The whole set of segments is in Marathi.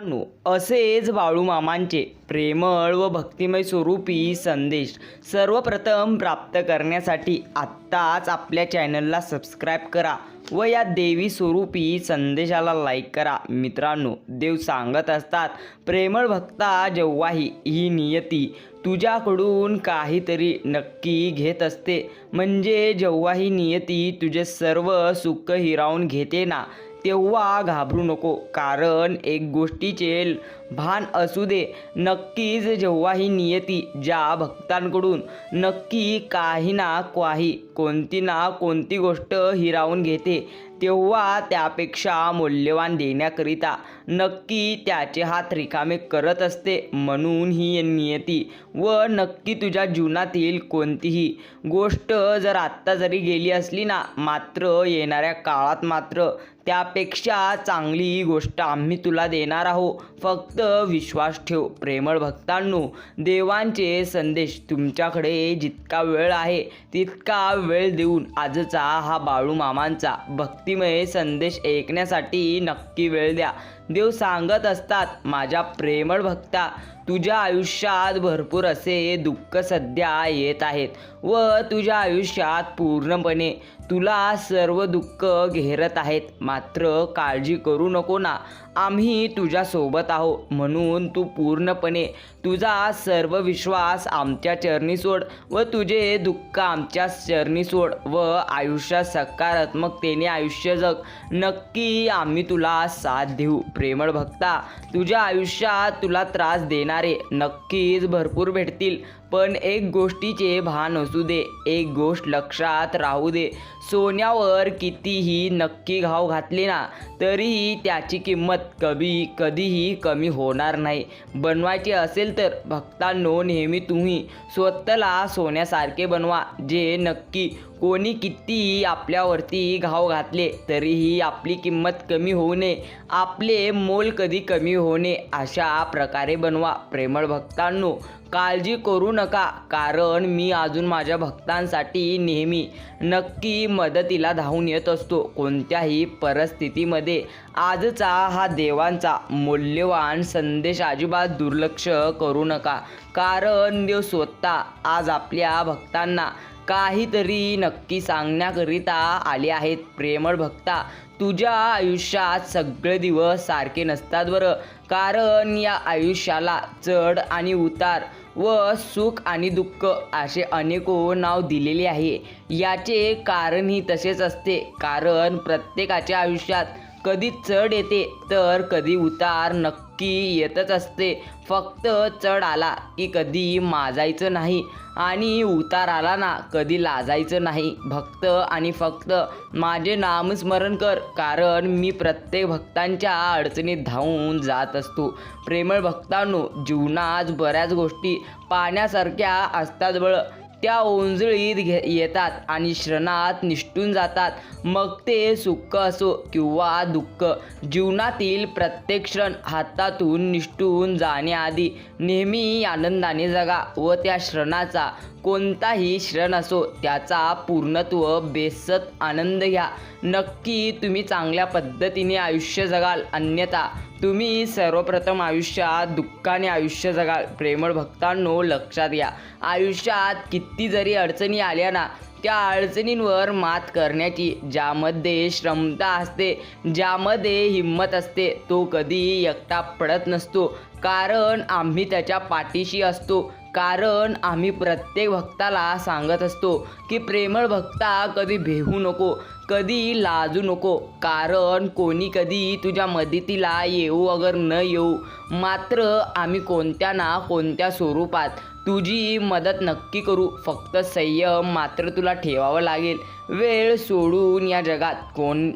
मित्रांनो असेच बाळूमामांचे प्रेमळ व भक्तिमय स्वरूपी संदेश सर्वप्रथम प्राप्त करण्यासाठी आत्ताच आपल्या चॅनलला सबस्क्राईब करा व या देवी स्वरूपी संदेशाला लाईक करा. मित्रांनो देव सांगत असतात प्रेमळ भक्ता जेव्हाही ही नियती तुझ्याकडून काहीतरी नक्की घेत असते. म्हणजे जेव्हा ही नियती तुझे सर्व सुख हिरावून घेते ना तेव्हा घाबरू नको. कारण एक गोष्टीचे भान असू दे. नक्कीच जेव्हा ही नियती ज्या भक्तांकडून नक्की काही ना काही कोणती ना कोणती गोष्ट हिरावून घेते तेव्हा त्यापेक्षा मौल्यवान देण्याकरिता नक्की त्याचे हात रिकामे करत असते. म्हणून ही नियती व नक्की तुझ्या जीवनातील कोणतीही गोष्ट जर आत्ता जरी गेली असली ना मात्र येणाऱ्या काळात मात्र त्यापेक्षा चांगली गोष्ट आम्ही तुला देणार आहो. फक्त विश्वास ठेव. प्रेमळ भक्तांनो देवांचे संदेश तुमच्याकडे जितका वेळ आहे तितका वेळ देऊन आजचा हा बाळू मामांचा भक्तिमय संदेश ऐकण्यासाठी नक्की वेळ द्या. देव सांगत असतात माझ्या प्रेमळ भक्ता तुझ्या आयुष्यात भरपूर असे दुःख सध्या येत आहेत व तुझ्या आयुष्यात पूर्णपणे तुला सर्व दुःख घेरत आहेत. मात्र काळजी करू नको ना. आम्ही तुझ्यासोबत आहोत म्हणून तू पूर्णपणे तुझा सर्व विश्वास आमच्या चरणी सोड व तुझे दुःख आमच्या चरणी सोड व आयुष्यात सकारात्मकतेने आयुष्य जग. नक्की आम्ही तुला साथ देऊ. प्रेमळ भक्ता तुझ्या आयुष्यात तुला त्रास देणारे नक्कीच भरपूर भेटतील. पण एक गोष्टीचे भान असू दे एक गोष्ट लक्षात राहू दे. सोन्यावर कितीही नक्की घाव घातले ना तरीही त्याची किंमत कभी कधीही कमी होणार नाही. बनवायचे असेल तर भक्तांनो नेहमी तुम्ही स्वतःला सोन्यासारखे बनवा जे नक्की कोणी कितीही आपल्यावरती घाव घातले तरीही आपली किंमत कमी होऊ नये. आपले मोल कधी कमी होऊ नये अशा प्रकारे बनवा प्रेमळ भक्तांनो. काळजी करू नका कारण मी अजून माझ्या भक्तांसाठी नेहमी नक्की मदतीला धावून येत असतो कोणत्याही परिस्थितीमध्ये. आजचा हा देवांचा मौल्यवान संदेश अजिबात दुर्लक्ष करू नका कारण देव स्वतः आज आपल्या भक्तांना काहीतरी नक्की सांगण्याकरिता आले आहेत प्रेमळ भक्ता. तुझ्या आयुष्यात सगळे दिवस सारखे नसतात बरं. कारण या आयुष्याला चढ आणि उतार व सुख आणि दुःख असे अनेको नाव दिलेले आहे. याचे कारणही तसेच असते. कारण प्रत्येकाच्या आयुष्यात कधी चढ येते तर कधी उतार नक्की की येतच असते. फक्त चढ आला की कधी माजायचं नाही आणि उतार आला ना कधी लाजायचं नाही. भक्त आणि फक्त माझे नामस्मरण कर कारण मी प्रत्येक भक्तांच्या अडचणीत धावून जात असतो. प्रेमळ भक्तांनो जीवनात बऱ्याच गोष्टी पाण्यासारख्या असतात बळ. त्या ओंजळीत घे येतात आणि श्रणात निष्ठून जातात. मग ते सुख असो किंवा दुःख जीवनातील प्रत्येक क्षण हातातून निष्ठून जाण्याआधी नेहमी आनंदाने जगा व त्या श्रणाचा कोणताही क्षण असो त्याचा पूर्णत्व बेसत आनंद घ्या. नक्की तुम्ही चांगल्या पद्धतीने आयुष्य जगाल. अन्यथा तुम्ही सर्वप्रथम आयुष्यात दुःखाने आयुष्य जगाल. प्रेमळ भक्तांनो लक्षात घ्या. आयुष्यात किती जरी अडचणी आल्या ना त्या अडचणींवर मात करण्याची ज्यामध्ये श्रमता असते ज्यामध्ये हिंमत असते तो कधी एकटा पडत नसतो. कारण आम्ही त्याच्या पाठीशी असतो. कारण आम्ही प्रत्येक भक्ताला सांगत असतो की प्रेमळ भक्ता कधी भेहू नको कधी लाजू नको. कारण कोणी कधी तुझ्या मदतीला येऊ अगर न येऊ. मात्र आम्ही कोणत्या ना कोणत्या स्वरूपात तुझी मदत नक्की करू. फक्त संयम मात्र तुला ठेवावं लागेल. वेळ सोडून या जगात कोण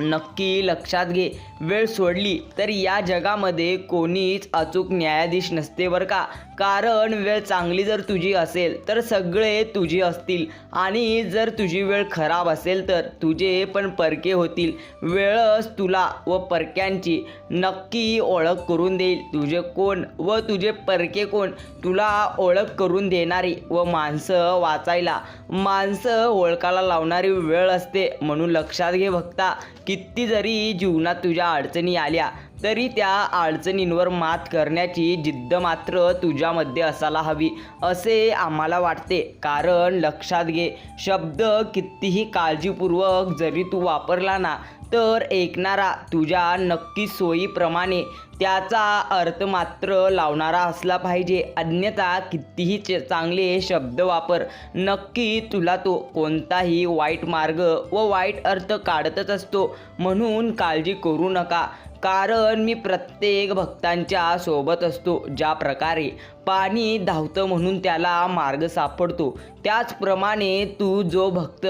नक्की लक्षात घे. वेळ सोडली तर या जगामध्ये कोणीच अचूक न्यायाधीश नसते बरं का? कारण वेळ चांगली जर तुझी असेल तर सगळे तुझे असतील. आणि जर तुझी वेळ खराब असेल तर तुझे पण परके होतील. वेळच तुला व परक्यांची नक्की ओळख करून देईल. तुझे कोण व तुझे परके कोण तुला ओळख करून देणारी व माणसं वाचायला माणसं ओळखाला लावणारी वेळ असते. म्हणून लक्षात घे भक्ता किती जरी जीवनात तुझ्या अडचणी आल्या तरी त्या अडचणींवर मात करण्याची जिद्द मात्र तुझ्यामध्ये असायला हवी असे आम्हाला वाटते. कारण लक्षात घे शब्द कितीही काळजीपूर्वक जरी तू वापरला ना तर ऐकणारा तुझ्या नक्की सोयीप्रमाणे त्याचा अर्थ मात्र लावणारा असला पाहिजे. अन्यथा कितीही चे- चांगले शब्द वापर नक्की तुला तो कोणताही वाईट मार्ग व वाईट अर्थ काढतच असतो. म्हणून काळजी करू नका. कारण मी प्रत्येक भक्तांच्या सोबत असतो. ज्या प्रकारे पाणी धावतं म्हणून त्याला मार्ग सापडतो. त्याचप्रमाणे तू जो भक्त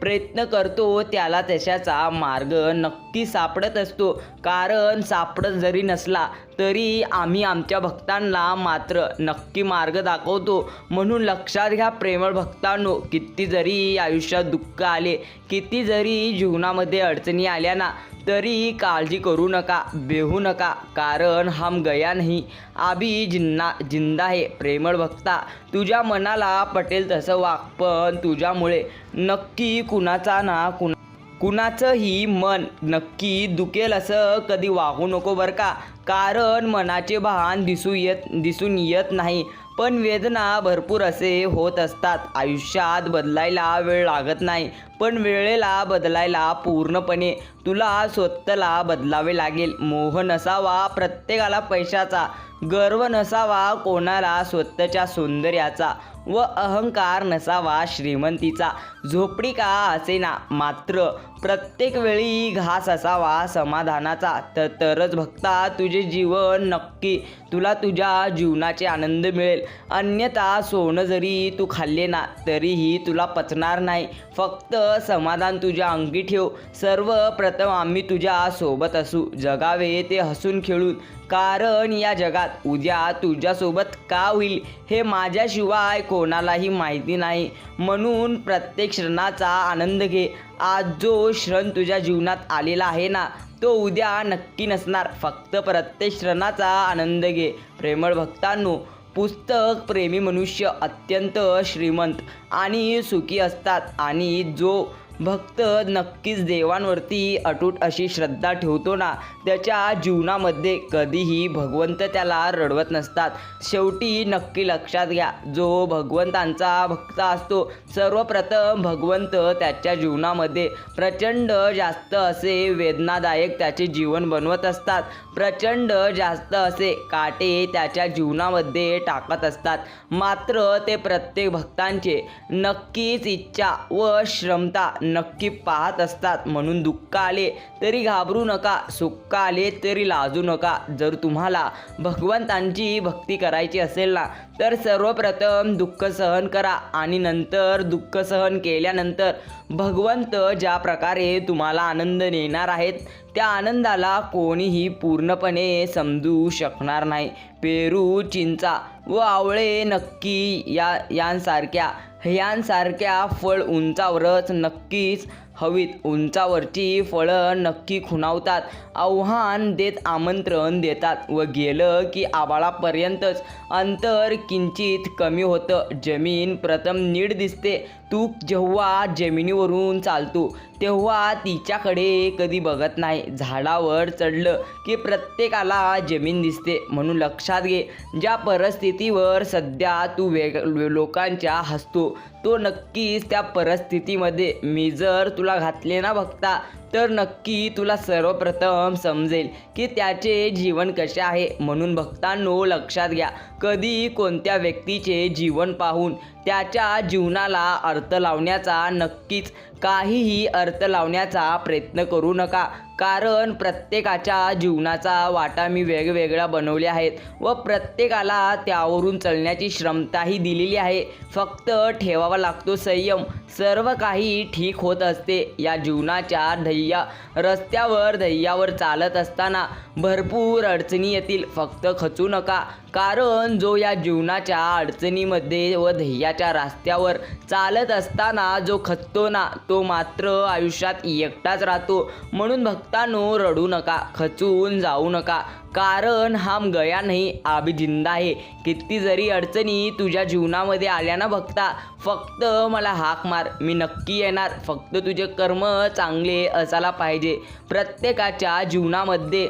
प्रयत्न करतो त्याला त्याच्याचा मार्ग नक्की सापडत असतो. कारण सापडत जरी नसला तरी आम्ही आमच्या भक्तांना मात्र नक्की मार्ग दाखवतो. म्हणून लक्षात घ्या प्रेमळ भक्तांनो किती जरी आयुष्यात दुःख आले किती जरी जीवनामध्ये अडचणी आल्या ना तरी काळजी करू नका बेहू नका कारण हम गया नाही. आभी जिन्ना जिंदा आहे प्रेमळ भक्ता तुझ्या मनाला पटेल तसं वाग पण तुझ्यामुळे. नक्की कुणाचा ना कुणा कुणाचंही मन नक्की दुखेल असं कधी वागू नको बरं का? कारण मनाचे भान दिसू येत दिसून येत नाही. पण वेदना भरपूर असे होत असतात. आयुष्यात बदलायला वेळ लागत नाही पण वेळेला बदलायला पूर्णपणे तुला स्वतःला बदलावे लागेल. मोह नसावा प्रत्येकाला पैशाचा. गर्व नसावा कोणाला स्वतःच्या सौंदर्याचा व अहंकार नसावा श्रीमंतीचा. झोपडी का असेना मात्र प्रत्येक वेळी घास असावा समाधानाचा. तर तरच भक्ता तुझे जीवन नक्की तुला तुझ्या जीवनाचे आनंद मिळेल. अन्यथा सोनं जरी तू खाल्ले ना तरीही तुला पचणार नाही. फक्त समाधान तुझ्या अंगी ठेव. सर्वप्रथम आम्ही तुझ्या सोबत असू. जगावे ते हसून खेळून. कारण या जगात उद्या तुझ्यासोबत का होईल हे माझ्याशिवाय कोणालाही माहिती नाही. म्हणून प्रत्येक क्षणाचा आनंद घे. आज जो क्षण तुझ्या जीवनात आलेला आहे ना तो उद्या नक्की नसणार. फक्त प्रत्येक क्षणाचा आनंद घे. प्रेमळ भक्तांनो पुस्तक प्रेमी मनुष्य अत्यंत श्रीमंत आणि सुखी असतात. आणि जो भक्त नक्कीच देवांवरती अटूट अशी श्रद्धा ठेवतो ना त्याच्या जीवनामध्ये कधीही भगवंत त्याला रडवत नसतात. शेवटी नक्की लक्षात घ्या जो भगवंतांचा भक्त असतो सर्वप्रथम भगवंत त्याच्या जीवनामध्ये प्रचंड जास्त असे वेदनादायक त्याचे जीवन बनवत असतात. प्रचंड जास्त असे काटे त्याच्या जीवनामध्ये टाकत असतात. मात्र ते प्रत्येक भक्तांचे नक्कीच इच्छा व श्रमता नक्की पाहत असतात. म्हणून दुःख आले तरी घाबरू नका सुख आले तरी लाजू नका. जर तुम्हाला भगवंतांची भक्ती करायची असेल ना तर सर्वप्रथम दुःख सहन करा आणि नंतर दुःख सहन केल्यानंतर भगवंत ज्या प्रकारे तुम्हाला आनंद नेणार आहेत त्या आनंदाला कोणीही पूर्णपणे समजू शकणार नाही. पेरू चिंचा व आवळे नक्की या यांसारख्या ह्यांसारख्या फळ उंचावरच नक्कीच हवीत उंचावरची फळं नक्की खुणावतात आव्हान देत आमंत्रण देतात व गेलं की आबाळापर्यंतच अंतर किंचित कमी होतं. जमीन प्रथम नीड दिसते. तू जेव्हा जमिनीवरून चालतो तेव्हा तिच्याकडे कधी बघत नाही. झाडावर चढलं की प्रत्येकाला जमीन दिसते. म्हणून लक्षात घे ज्या परिस्थितीवर सध्या तू वेग लोकांच्या हसतो तो नक्कीच त्या परिस्थितीमध्ये मी जर तुला घातले ना बघता तर नक्की तुला सर्वप्रथम समजेल की त्याचे जीवन कसे आहे. म्हणून भक्तांनो लक्षात घ्या. कधी कोणत्या व्यक्तीचे जीवन पाहून त्याच्या जीवनाला अर्थ लावण्याचा नक्कीच काहीही अर्थ लावण्याचा प्रयत्न करू नका. कारण प्रत्येकाच्या जीवनाचा वाटा मी वेगवेगळ्या बनवल्या आहेत व प्रत्येकाला त्यावरून चलण्याची क्षमताही दिलेली आहे. फक्त ठेवावा लागतो संयम. सर्व काही ठीक होत असते. या जीवनाच्या धैया रस्त्यावर धैयावर चालत असताना भरपूर अडचणी येतील. फक्त खचू नका. कारण जो या जीवनाच्या अडचणीमध्ये व ध्येयाच्या रस्त्यावर चालत असताना जो खचतो ना तो मात्र आयुष्यात एकटाच राहतो. म्हणून भक्तांनो रडू नका. खचून जाऊ नका. कारण हम गया नाही आभी जिंदा आहे. किती जरी अडचणी तुझ्या जीवनामध्ये आल्या ना भक्ता फक्त मला हाक मार. मी नक्की येणार. फक्त तुझे कर्म चांगले अस असायला पाहिजे. प्रत्येकाच्या जीवनामध्ये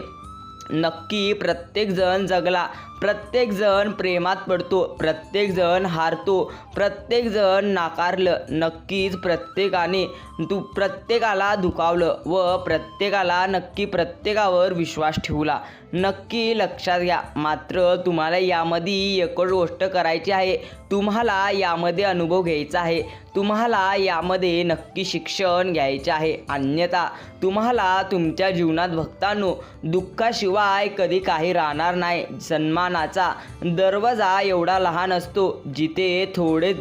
नक्की प्रत्येकजण जगला. प्रत्येकजण प्रेमात पडतो प्रत्येकजण हारतो प्रत्येकजण नाकारलं नक्कीच प्रत्येकाने दु प्रत्येकाला दुखावलं व प्रत्येकाला नक्की प्रत्येकावर विश्वास ठेवला. नक्की लक्षात घ्या मात्र तुम्हाला यामध्ये एकच गोष्ट करायची आहे. तुम्हाला यामध्ये अनुभव घ्यायचा आहे. तुम्हाला यामध्ये नक्की शिक्षण घ्यायचे आहे. अन्यथा तुम्हाला तुमच्या जीवनात भक्तांनो दुःखाशिवाय कधी काही राहणार नाही. सन्मान विमानाचा दरवाजा एवढा लहान असतो जिथे थोडे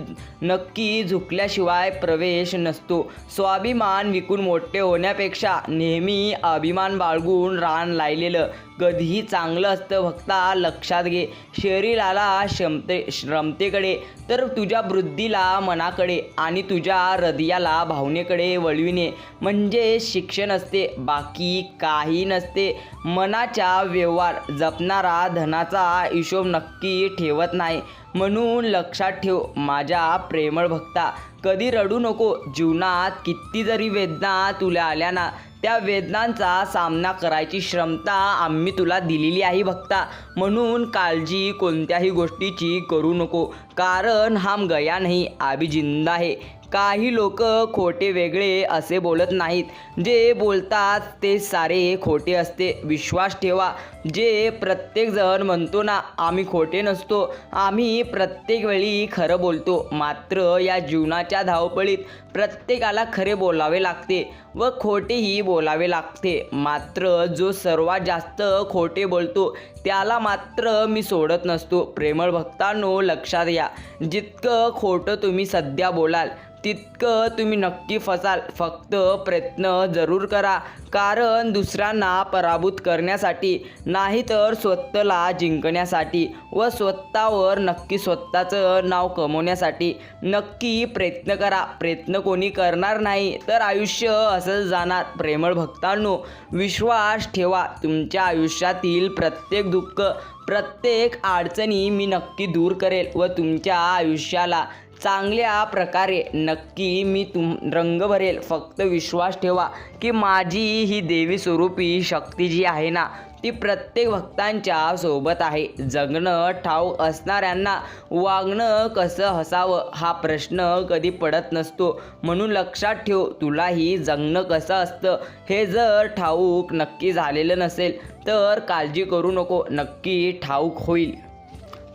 नक्की झुकल्याशिवाय प्रवेश नसतो. स्वाभिमान विकून मोठे होण्यापेक्षा नेहमी अभिमान बाळगून रान लायलेलं. कधीही चांगलं असतं भक्ता लक्षात घे. शरीराला क्षमते श्रमतेकडे तर तुझ्या वृद्धीला मनाकडे आणि तुझ्या हृदयाला भावनेकडे वळविणे. म्हणजे शिक्षण असते बाकी काही नसते. मनाच्या व्यवहार जपणारा धनाचा हिशोब नक्की ठेवत नाही. म्हणून लक्षात ठेव माझ्या प्रेमळ भक्ता कधी रडू नको. जीवनात किती जरी वेदना तुला आल्या ना त्या वेदनांचा सामना करायची क्षमता आम्ही तुला दिलेली आहे भक्ता. म्हणून काळजी कोणत्याही गोष्टीची करू नको. कारण हम गया नाही आभी जिंदा आहे. काही लोक खोटे वेगळे असे बोलत नाहीत. जे बोलतात ते सारे खोटे असते. विश्वास ठेवा. जे प्रत्येकजण म्हणतो ना आम्ही खोटे नसतो. आम्ही प्रत्येक वेळी खरं बोलतो. मात्र या जीवनाच्या धावपळीत प्रत्येकाला खरे बोलावे लागते. व खोटेही बोलावे लागते. मात्र जो सर्वात जास्त खोटे बोलतो त्याला मात्र मी सोडत नसतो. प्रेमळ भक्तांनो लक्षात घ्या. जितकं खोटं तुम्ही सध्या बोलाल तितकं तुम्ही नक्की फसाल. फक्त प्रयत्न जरूर करा. कारण दुसऱ्यांना पराभूत करण्यासाठी नाही तर स्वतःला जिंकण्यासाठी व स्वतःवर नक्की स्वतःचं नाव कमवण्यासाठी नक्की प्रयत्न करा. प्रयत्न कोणी करणार नाही तर आयुष्य असंच जाणार. प्रेमळ भक्तांनो विश्वास ठेवा. तुमच्या आयुष्यातील प्रत्येक दुःख प्रत्येक अडचणी मी नक्की दूर करेल व तुमच्या आयुष्याला चांगल्या प्रकारे नक्की मी तुम रंग भरेल. फक्त विश्वास ठेवा की माझी ही देवी स्वरूपी शक्ती जी आहे ना ती प्रत्येक भक्तांच्या सोबत आहे. जगणं ठाऊक असणाऱ्यांना वागणं कसं हसावं हा प्रश्न कधी पडत नसतो. म्हणून लक्षात ठेव तुलाही जगणं कसं असतं हे जर ठाऊक नक्की झालेलं नसेल तर काळजी करू नको. नक्की ठाऊक होईल.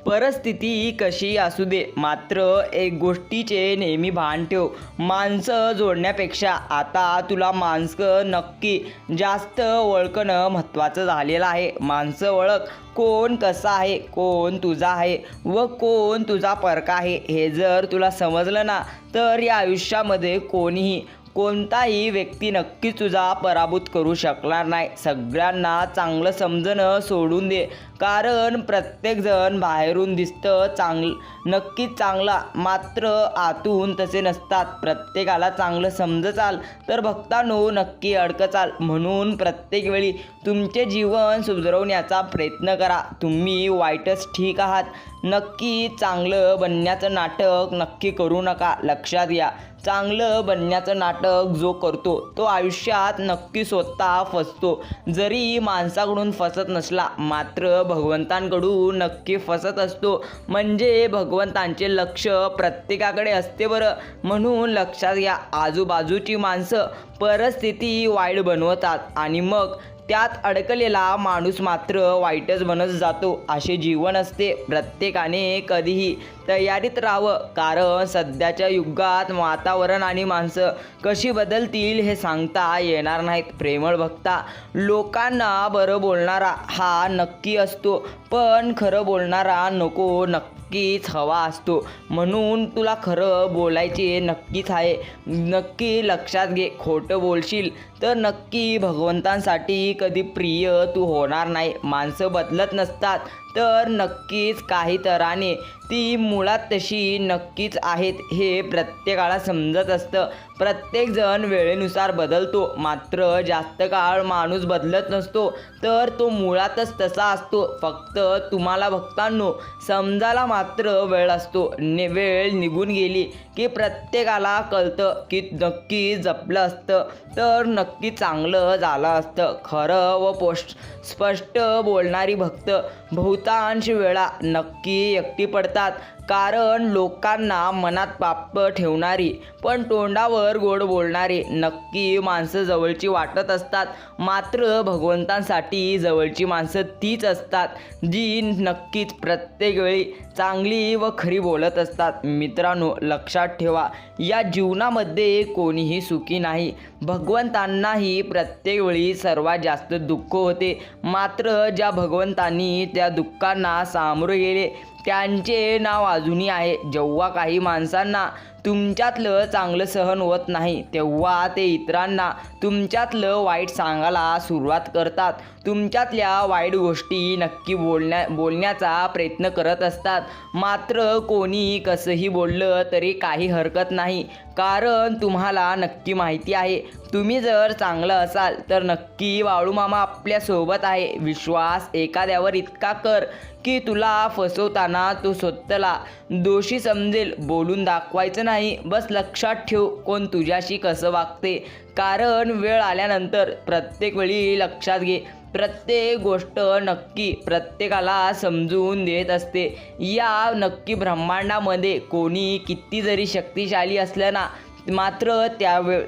परिस्थिती कशी असू दे? मात्र एक गोष्टीचे नेहमी भान ठेव. माणसं जोडण्यापेक्षा आता तुला माणसं नक्की जास्त ओळखणं महत्त्वाचं झालेलं आहे. माणसं ओळख कोण कसा आहे कोण तुझा आहे व कोण तुझा परका आहे हे जर तुला समजलं ना तर या आयुष्यामध्ये कोणीही कोणताही व्यक्ती नक्की तुझा पराभूत करू शकणार नाही. सगळ्यांना चांगलं समजणं सोडून दे. कारण प्रत्येकजण बाहेरून दिसतं चांग नक्कीच चांगला. मात्र आतून तसे नसतात. प्रत्येकाला चांगलं समजचाल तर भक्तांनो नक्की अडकचाल. म्हणून प्रत्येक वेळी तुमचे जीवन सुधरवण्याचा प्रयत्न करा. तुम्ही वाईटच ठीक आहात. नक्की चांगलं बनण्याचं नाटक नक्की करू नका. लक्षात घ्या. चांगलं बनण्याचं नाटक जो करतो तो आयुष्यात नक्की स्वतः फसतो. जरी माणसाकडून फसत नसला मात्र भगवंतांकडून नक्की फसत असतो. म्हणजे भगवंतांचे लक्ष प्रत्येकाकडे असते बरं. म्हणून लक्षात घ्या आजूबाजूची माणसं परिस्थिती वाईट बनवतात. आणि मग त्यात अडकलेला माणूस मात्र वाईटच बनत जातो. असे जीवन असते. प्रत्येकाने कधीही तयारीत राहावं. कारण सध्याच्या युगात वातावरण आणि माणसं कशी बदलतील हे सांगता येणार नाहीत प्रेमळ भक्ता लोकांना बरं बोलणारा हा नक्की असतो. पण खरं बोलणारा नको नक्कीच हवा असतो. म्हणून तुला खरं बोलायचे नक्कीच आहे. नक्की लक्षात घे. खोटं बोलशील तर नक्की भगवंतांसाठी कधी प्रिय तू होणार नाही. माणसं बदलत नसतात तर नक्कीच काही तराने ती मुळात तशी नक्कीच आहेत हे प्रत्येकाला समजत असतं. प्रत्येकजण वेळेनुसार बदलतो मात्र जास्त काळ माणूस बदलत नसतो तर तो मुळातच तसा असतो. फक्त तुम्हाला भक्तांनो समजायला मात्र वेळ असतो. ने वेळ निघून गेली की प्रत्येकाला कळतं की नक्की जपलं असतं. तर नक्की नक्की चांगलं झालं असतं. खरं व पोस्ट स्पष्ट बोलणारी भक्त बहुतांश वेळा नक्की एकटी पडतात. कारण लोकांना मनात पाप ठेवणारी पण तोंडावर गोड बोलणारी नक्की माणसं जवळची वाटत असतात. मात्र भगवंतांसाठी जवळची माणसं तीच असतात जी नक्कीच प्रत्येक वेळी चांगली व खरी बोलत असतात. मित्रांनो लक्षात ठेवा या जीवनामध्ये कोणीही सुखी नाही. भगवंतांनाही प्रत्येक वेळी सर्वात जास्त दुःख होते. मात्र ज्या भगवंतांनी त्या दुःखांना सामोरे गेले त्यांचे हे नाव अजूनही आहे. जेव्हा काही माणसांना तुमच्यातलं चांगलं सहन होत नाही तेव्हा ते इतरांना तुमच्यातलं वाईट सांगायला सुरुवात करतात. तुमच्यातल्या वाईट गोष्टी नक्की बोलण्या बोलण्याचा प्रयत्न करत असतात. मात्र कोणी कसंही बोललं तरी काही हरकत नाही. कारण तुम्हाला नक्की माहिती आहे तुम्ही जर चांगलं असाल तर नक्की वाळूमामा आपल्यासोबत आहे. विश्वास एखाद्यावर इतका कर की तुला फसवताना तो स्वतःला दोषी समजेल. बोलून दाखवायचं नाही. नाही. बस लक्षात ठेव कोण तुझ्याशी कसं वागते. कारण वेळ आल्यानंतर प्रत्येक वेळी लक्षात घे. प्रत्येक गोष्ट नक्की प्रत्येकाला समजून देत असते. या नक्की ब्रह्मांडामध्ये कोणी किती जरी शक्तिशाली असलं ना मात्र त्यावेळ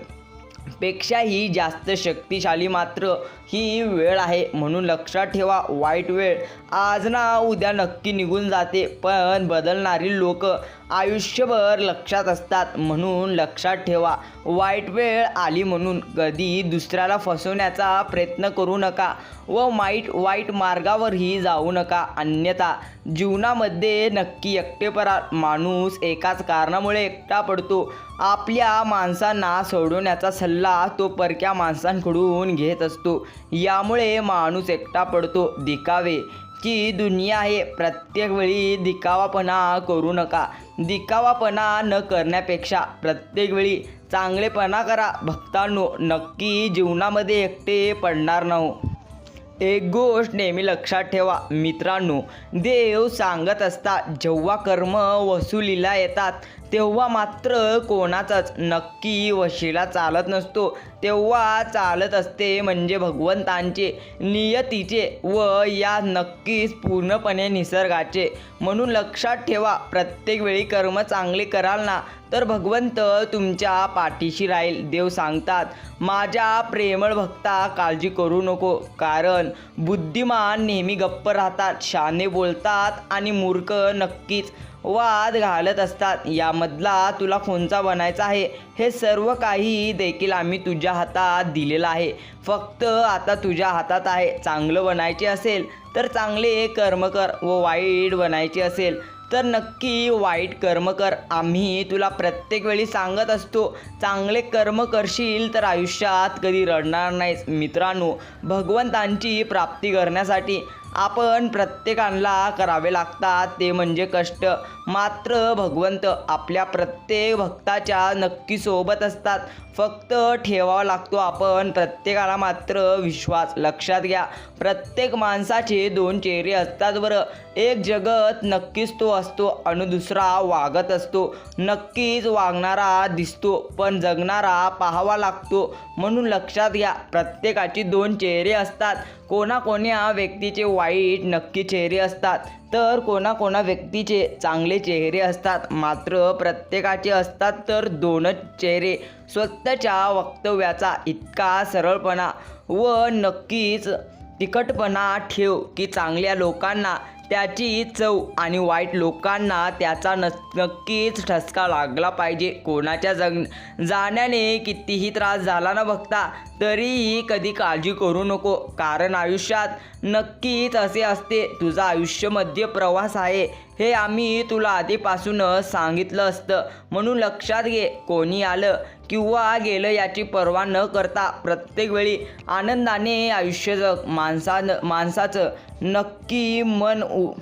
पेक्षाही जास्त शक्तिशाली मात्र ही वेळ आहे. म्हणून लक्षात ठेवा वाईट वेळ. आज ना उद्या नक्की निघून जाते. पण बदलणारी लोक आयुष्यभर लक्षात असतात. म्हणून लक्षात ठेवा. वाईट वेळ आली म्हणून. कधी दुसऱ्याला फसवण्याचा प्रयत्न करू नका व वाईट वाईट मार्गावरही जाऊ नका. अन्यथा जीवनामध्ये नक्की एकटेपणा माणूस एकाच कारणामुळे एकटा पडतो. आपल्या माणसांना सोडवण्याचा सल्ला तो परक्या माणसांकडून घेत असतो. यामुळे माणूस एकटा पडतो. दिखावे. की दुनिया आहे प्रत्येक वेळी दिखावापणा करू नका. दिखावापणा न करण्यापेक्षा प्रत्येक वेळी चांगलेपणा करा. भक्तांनो नक्की जीवनामध्ये एकटे पडणार नाही. एक गोष्ट नेहमी लक्षात ठेवा मित्रांनो. देव सांगत असता जेव्हा कर्म वसुलीला येतात तेव्हा मात्र कोणाचाच नक्की वशीला चालत नसतो. तेव्हा चालत असते म्हणजे भगवंतांचे नियतीचे व या नक्कीच पूर्णपणे निसर्गाचे. म्हणून लक्षात ठेवा प्रत्येक वेळी कर्म चांगले कराल ना तर भगवंत तुमच्या पाठीशी राहील. देव सांगतात माझ्या प्रेमळ भक्ता काळजी करू नको. कारण बुद्धिमान नेहमी गप्प राहतात शाने बोलतात आणि मूर्ख नक्कीच वाद घालत असतात. यामधला तुला कोणचा बनायचा आहे. हे सर्व काही देखील आम्ही तुझ्या हातात दिलेलं आहे. फक्त आता तुझ्या हातात आहे. चांगलं बनायचे असेल तर चांगले कर्म कर व वाईट बनायचे असेल तर नक्की वाईट कर्म कर. आम्ही तुला प्रत्येक वेळी सांगत असतो चांगले कर्म करशील तर आयुष्यात कधी रडणार नाहीस. मित्रांनो भगवंतांची प्राप्ती करण्यासाठी आपण प्रत्येकाला करावे लागतात ते म्हणजे कष्ट. मात्र भगवंत आपल्या प्रत्येक भक्ताच्या नक्की सोबत असतात. फक्त ठेवावा लागतो आपण. प्रत्येकाला मात्र विश्वास लक्षात घ्या. प्रत्येक माणसाचे दोन चेहरे असतात बरं. एक जगत नक्कीच तो असतो आणि दुसरा वागत असतो. नक्कीच वागणारा दिसतो पण जगणारा पाहावा लागतो. म्हणून लक्षात घ्या प्रत्येकाची दोन चेहरे असतात. कोणाकोण्या व्यक्तीचे वाईट नक्की चेहरे असतात. तर कोणाकोणा व्यक्तीचे चांगले चेहरे असतात. मात्र प्रत्येकाचे असतात तर दोनच चेहरे. स्वतःच्या वक्तव्याचा इतका सरळपणा व नक्कीच तिखटपणा ठेव की चांगल्या लोकांना त्याची चव आणि वाईट लोकांना त्याचा न नक्कीच ठसका लागला पाहिजे. कोणाच्या जग जाण्याने कितीही त्रास झाला न बघता तरीही कधी काळजी करू नको. कारण आयुष्यात नक्कीच असे असते तुझा आयुष्यमध्ये प्रवास आहे. हे आम्ही तुला आधीपासूनच सांगितलं असतं. म्हणून लक्षात घे कोणी आलं किंवा गेलं याची पर्वा न करता प्रत्येक वेळी आनंदाने आयुष्य जग. माणसानं माणसाचं नक्की मन उ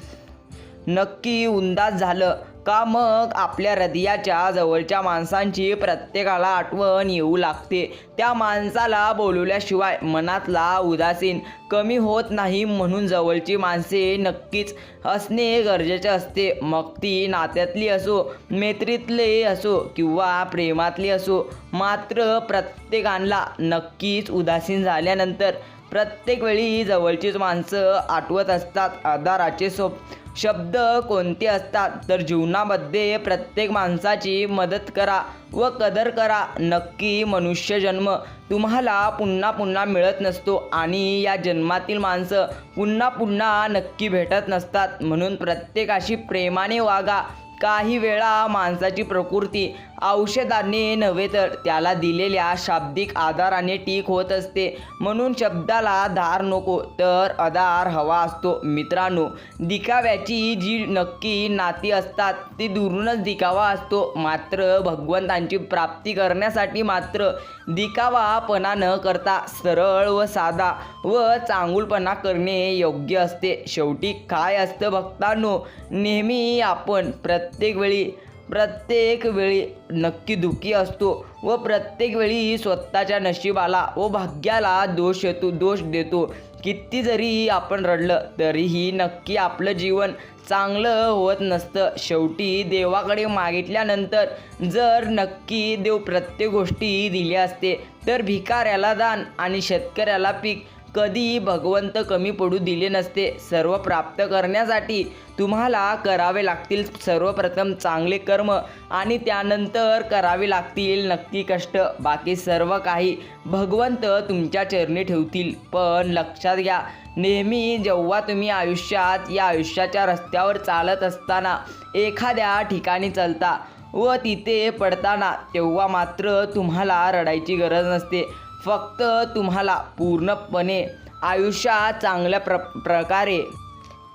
नक्की उंदास झालं. का मग आपल्या हृदयाच्या जवळच्या माणसांची प्रत्येकाला आठवण येऊ लागते? त्या माणसाला बोलवल्याशिवाय मनातला उदासीन कमी होत नाही म्हणून जवळची माणसे नक्कीच असणे गरजेचे असते. मग ती नात्यातली असो मैत्रीतली असो किंवा प्रेमातली असो मात्र प्रत्येकाला नक्कीच उदासीन झाल्यानंतर प्रत्येक वेळी जवळचीच माणसं आठवत असतात. आधाराचे सो शब्द कोणते असतात? तर जीवनामध्ये प्रत्येक माणसाची मदत करा व कदर करा. नक्की मनुष्य जन्म तुम्हाला पुन्हा पुन्हा मिळत नसतो आणि या जन्मातील माणसं पुन्हा पुन्हा नक्की भेटत नसतात. म्हणून प्रत्येकाशी प्रेमाने वागा. काही वेळा माणसाची प्रकृती औषधाने नव्हे तर त्याला दिलेल्या शाब्दिक आधाराने ठीक होत असते. म्हणून शब्दाला धार नको तर आधार हवा असतो. मित्रांनो दिखाव्याची जी नक्की नाती असतात ती दुरूनच दिखावा असतो. मात्र भगवंतांची प्राप्ती करण्यासाठी मात्र दिखावापणा न करता सरळ व साधा व चांगुलपणा करणे योग्य असते. शेवटी काय असतं भक्तांनो नेहमी आपण प्रत्येक प्रत्येक वेळी प्रत्येक वेळी नक्की दुःखी असतो व प्रत्येक वेळी स्वतःच्या नशिबाला व भाग्याला दोष येतो दोष देतो. किती जरी आपण रडलं तरीही नक्की आपलं जीवन चांगलं होत नसतं. शेवटी देवाकडे मागितल्यानंतर जर नक्की देव प्रत्येक गोष्टी दिल्या असते तर भिकाऱ्याला दान आणि शेतकऱ्याला पीक कधी भगवंत कमी पडू दिले नसते. सर्व प्राप्त करण्यासाठी तुम्हाला करावे लागतील सर्वप्रथम चांगले कर्म आणि त्यानंतर करावे लागतील नक्की कष्ट. बाकी सर्व काही भगवंत तुमच्या चरणी ठेवतील. पण लक्षात घ्या नेहमी जेव्हा तुम्ही आयुष्यात या आयुष्याच्या रस्त्यावर चालत असताना एखाद्या ठिकाणी चालता व तिथे पडताना तेव्हा मात्र तुम्हाला रडायची गरज नसते. फक्त तुम्हाला पूर्णपणे आयुष्यात चांगल्या प्र प्रकारे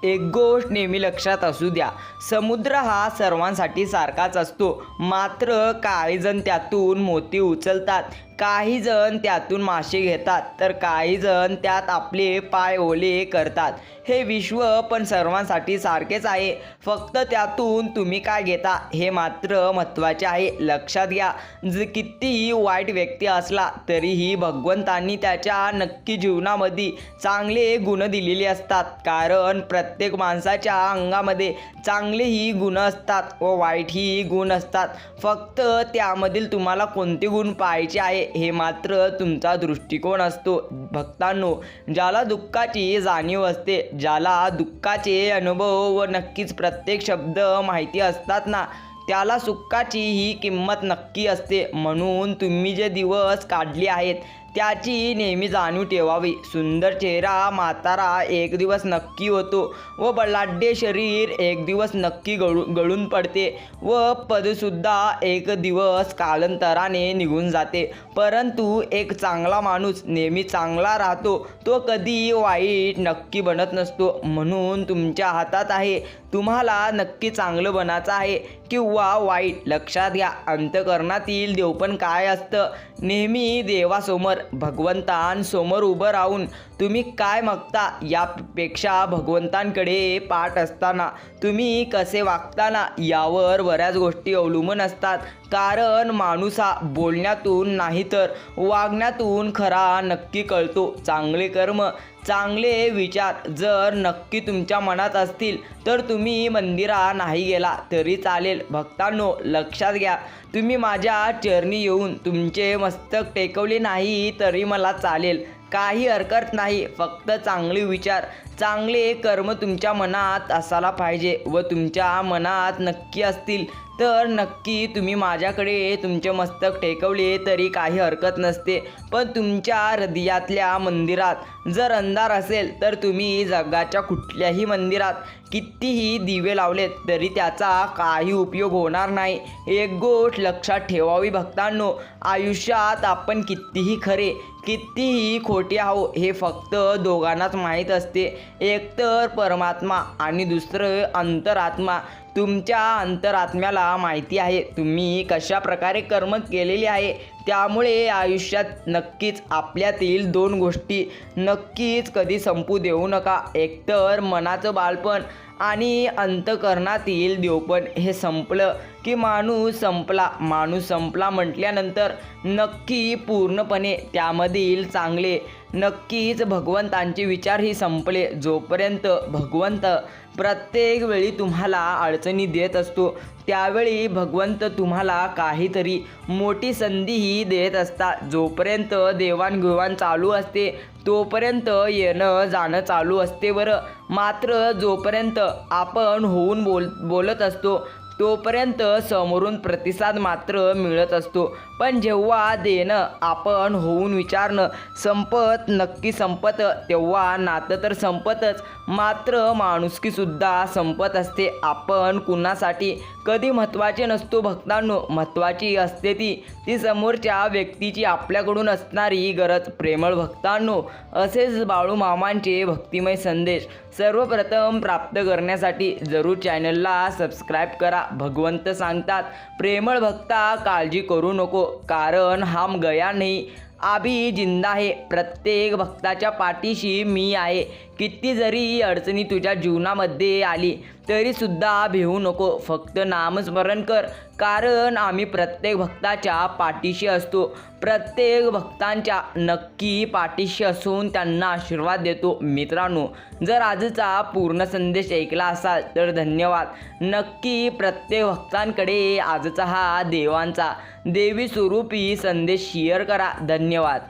एक गोष्ट नेहमी लक्षात असू द्या. समुद्र हा सर्वांसाठी सारखाच असतो. मात्र काही जण त्यातून मोती उचलतात. काही जण त्यातून मासे घेतात तर काही जण त्यात आपले पाय ओले करतात. हे विश्व पण सर्वांसाठी सारखेच आहे. फक्त त्यातून तुम्ही काय घेता हे मात्र महत्त्वाचे आहे. लक्षात घ्या ज कितीही वाईट व्यक्ती असला तरीही भगवंतांनी त्याच्या नक्की जीवनामध्ये चांगले गुण दिलेले असतात. कारण प्रत्येक माणसाच्या अंगामध्ये चांगलेही गुण असतात व वाईटही गुण असतात. फक्त त्यामधील तुम्हाला कोणते गुण पाहायचे आहे हे मात्र तुमचा दृष्टिकोन असतो. भक्तांनो ज्याला दुःखाची जाणीव असते ज्याला दुःखाचे अनुभव व नक्कीच प्रत्येक शब्द माहिती असतात ना त्याला सुखाची ही किंमत नक्की असते. म्हणून तुम्ही जे दिवस काढले आहेत त्याची नेहमी जाणीव ठेवावी. सुंदर चेहरा म्हातारा एक दिवस नक्की होतो व बलाढ्य शरीर एक दिवस नक्की गळू गळून पडते व पदसुद्धा एक दिवस कालांतराने निघून जाते. परंतु एक चांगला माणूस नेहमी चांगला राहतो. तो कधी वाईट नक्की बनत नसतो. म्हणून तुमच्या हातात आहे. तुम्हाला नक्की चांगलं बनायचं आहे. किंवा वाईट लक्षात घ्या. अंतकरणातील देवपण काय असतं? नेहमी देवासमोर भगवंतांसमोर उभं राहून तुम्ही काय मागता यापेक्षा भगवंतांकडे पाठ असताना तुम्ही कसे वागताना यावर बऱ्याच गोष्टी अवलंबून असतात. कारण माणूस हा बोलण्यातून नाही तर वागण्यातून खरा नक्की कळतो. चांगले कर्म चांगले विचार जर नक्की तुमच्या मनात असतील तर तुम्ही मंदिरात नाही गेला तरी चालेल. भक्तांनो लक्षात घ्या. तुम्ही माझ्या चरणी येऊन तुमचे मस्तक टेकवले नाही तरी मला चालेल. काही हरकत नाही फक्त चांगले विचार. चांगले कर्म तुमच्या मनात असायला पाहिजे व तुमच्या मनात नक्की असतील. तर नक्की तुम्ही माझ्याकडे तुमचे मस्तक टेकवले तरी काही हरकत नसते. पण तुमच्या हृदयातल्या मंदिरात जर अंधार असेल तर तुम्ही जगाच्या कुठल्याही मंदिरात कितीही दिवे लावलेत तरी त्याचा काही उपयोग होणार नाही. एक गोष्ट लक्षात ठेवावी भक्तांनो आयुष्यात आपण कितीही खरे कितीही खोटे आहो हे फक्त दोघांनाच माहीत असते. एकतर परमात्मा आणि दुसरं अंतरात्मा. तुमच्या अंतरात्म्याला माहिती आहे. तुम्ही कशा प्रकारे कर्म केलेली आहे त्यामुळे आयुष्यात नक्कीच आपल्यातील दोन गोष्टी नक्कीच कधी संपू देऊ नका. एकतर मनाचं बालपण आणि अंतकरणातील देवपण हे संपलं की माणूस संपला. माणूस संपला म्हटल्यानंतर नक्की पूर्णपणे त्यामधील चांगले नक्कीच भगवंतांचे विचारही संपले. जोपर्यंत भगवंत प्रत्येक वेळी तुम्हाला अडचणी देत असतो. त्यावेळी भगवंत तुम्हाला काहीतरी मोठी संधीही देत असतात. जोपर्यंत देवाणघेवाण चालू असते तोपर्यंत येणं जाणं चालू असते बरं. मात्र जोपर्यंत आपण होऊन बोल बोलत असतो तोपर्यंत समोरून प्रतिसाद मात्र मिळत असतो. पण जेव्हा देणं आपण होऊन विचारणं संपत नक्की संपत तेव्हा नातं तर संपतच. मात्र माणुसकीसुद्धा संपत असते. आपण कुणासाठी कधी महत्त्वाचे नसतो भक्तांनो. महत्त्वाची असते ती. ती समोरच्या व्यक्तीची आपल्याकडून असणारी गरज. प्रेमळ भक्तांनो असेच बाळू मामांचे भक्तिमय संदेश सर्वप्रथम प्राप्त करण्यासाठी जरूर चॅनलला सबस्क्राईब करा. भगवंत सांगतात प्रेमळ भक्ता काळजी करू नको. कारण हम गया नाही। आभी जिंदा आहे प्रत्येक भक्ताच्या पाठीशी मी आहे। किती जरी अडचणी तुझ्या जीवनामध्ये आली तरीसुद्धा भिवू नको. फक्त नामस्मरण कर. कारण आम्ही प्रत्येक भक्ताच्या पाठीशी असतो. प्रत्येक भक्तांच्या नक्की पाठीशी असून त्यांना आशीर्वाद देतो. मित्रांनो जर आजचा पूर्ण संदेश ऐकला असाल तर धन्यवाद. नक्की प्रत्येक भक्तांकडे आजचा हा देवांचा देवी स्वरूपी संदेश शेअर करा. धन्यवाद.